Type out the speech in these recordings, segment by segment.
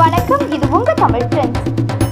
வணக்கம் இது உங்க தமிழ் ட்ரெண்ட்ஸ்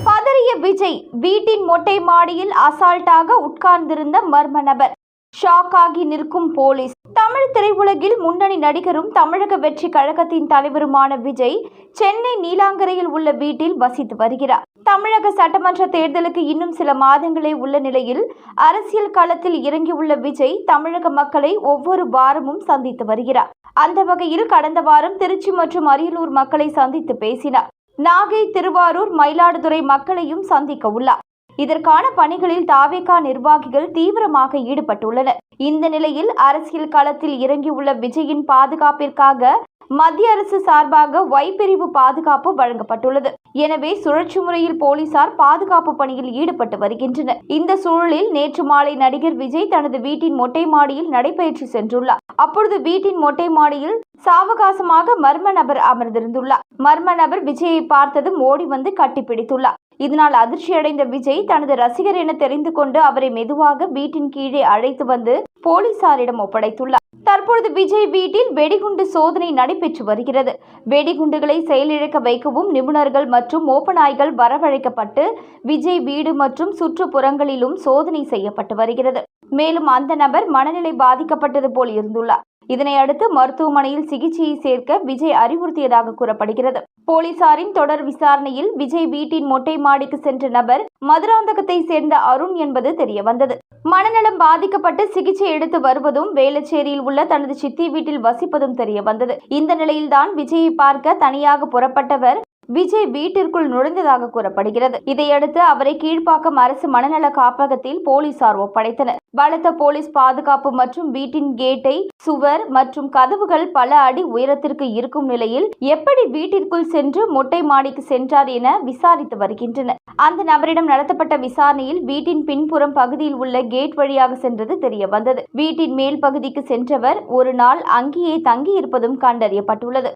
பதறிய விஜய் வீட்டின் மொட்டை மாடியில் அசால்ட்டாக உட்கார்ந்திருந்த மர்ம நபர். ஷாக் ஆகி நிற்கும் போலீஸ். தமிழ் திரையுலகில் முன்னணி நடிகரும் தமிழக வெற்றி கழகத்தின் தலைவருமான விஜய் சென்னை நீலாங்கரையில் உள்ள வீட்டில் வசித்து வருகிறார். தமிழக சட்டமன்ற தேர்தலுக்கு இன்னும் சில மாதங்களே உள்ள நிலையில் அரசியல் களத்தில் இறங்கியுள்ள விஜய் தமிழக மக்களை ஒவ்வொரு வாரமும் சந்தித்து வருகிறார். அந்த வகையில் கடந்த வாரம் திருச்சி மற்றும் அரியலூர் மக்களை சந்தித்து பேசினார். நாகை திருவாரூர் மயிலாடுதுறை மக்களையும் சந்திக்க உள்ளார். இதற்கான பணிகளில் தாவேகா நிர்வாகிகள் தீவிரமாக ஈடுபட்டுள்ளனர். இந்த நிலையில் அரசியல் களத்தில் இறங்கியுள்ள விஜயின் பாதுகாப்பிற்காக மத்திய அரசு சார்பாக ஒய் பிரிவு பாதுகாப்பு வழங்கப்பட்டுள்ளது. எனவே சுழற்சி முறையில் போலீசார் பாதுகாப்பு பணியில் ஈடுபட்டு வருகின்றனர். இந்த சூழலில் நேற்று மாலை நடிகர் விஜய் தனது வீட்டின் மொட்டை மாடியில் நடைபயிற்சி சென்றுள்ளார். அப்பொழுது வீட்டின் மொட்டை மாடியில் சாவகாசமாக மர்ம நபர் அமர்ந்திருந்துள்ளார். மர்ம நபர் விஜயை பார்த்ததும் ஓடி வந்து கட்டிப்பிடித்துள்ளார். இதனால் அதிர்ச்சியடைந்த விஜய் தனது ரசிகர் என தெரிந்து கொண்டு அவரை மெதுவாக வீட்டின் கீழே அழைத்து வந்து போலீசாரிடம் ஒப்படைத்துள்ளார். தற்பொழுது விஜய் வீட்டில் வெடிகுண்டு சோதனை நடைபெற்று வருகிறது. வெடிகுண்டுகளை செயலிழக்க வைக்கவும் நிபுணர்கள் மற்றும் ஓப்பனாய்கள் வரவழைக்கப்பட்டு விஜய் வீடு மற்றும் சுற்றுப்புறங்களிலும் சோதனை செய்யப்பட்டு வருகிறது. மேலும் அந்த நபர் மனநிலை பாதிக்கப்பட்டது போல் இருந்துள்ளார். இதனை அடுத்து மருத்துவமனையில் சிகிச்சையை சேர்க்க விஜய் அறிவுறுத்தியதாக கூறப்படுகிறது. போலீசாரின் தொடர் விசாரணையில் விஜய் வீட்டின் மொட்டை மாடிக்கு சென்ற நபர் மதுராந்தகத்தை சேர்ந்த அருண் என்பது தெரியவந்தது. மனநலம் பாதிக்கப்பட்டு சிகிச்சை எடுத்து வருவதும் வேளச்சேரியில் உள்ள தனது சித்தி வீட்டில் வசிப்பதும் தெரிய வந்தது இந்த நிலையில்தான் விஜயை பார்க்க தனியாக புறப்பட்டவர் விஜய் வீட்டிற்குள் நுழைந்ததாக கூறப்படுகிறது. இதையடுத்து அவரை கீழ்ப்பாக்கம் அரசு மனநல காப்பகத்தில் போலீசார் ஒப்படைத்தனர். பலத்த போலீஸ் பாதுகாப்பு மற்றும் வீட்டின் கேட்டை சுவர் மற்றும் கதவுகள் பல அடி உயரத்திற்கு இருக்கும் நிலையில் எப்படி வீட்டிற்குள் சென்று மொட்டை மாடிக்கு சென்றார் என விசாரித்து வருகின்றனர். அந்த நபரிடம் நடத்தப்பட்ட விசாரணையில் வீட்டின் பின்புறம் பகுதியில் உள்ள கேட் வழியாக சென்றது தெரிய வந்தது. வீட்டின் மேல் பகுதிக்கு சென்றவர் ஒரு நாள் அங்கேயே தங்கியிருப்பதும் கண்டறியப்பட்டுள்ளது.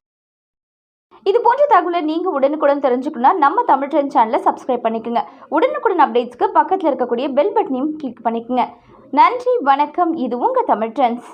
இது போன்ற தகவலை நீங்கள் உடனுக்குடன் தெரிஞ்சுக்கணும்னா நம்ம தமிழ் ட்ரெண்ட் சேனலை சப்ஸ்கிரைப் பண்ணிக்கோங்க. உடனுக்குடன் அப்டேட்ஸ்க்கு பக்கத்தில் இருக்கக்கூடிய பெல் பட்டனையும் கிளிக் பண்ணிக்கோங்க. நன்றி வணக்கம். இது உங்கள் தமிழ் ட்ரெண்ட்ஸ்.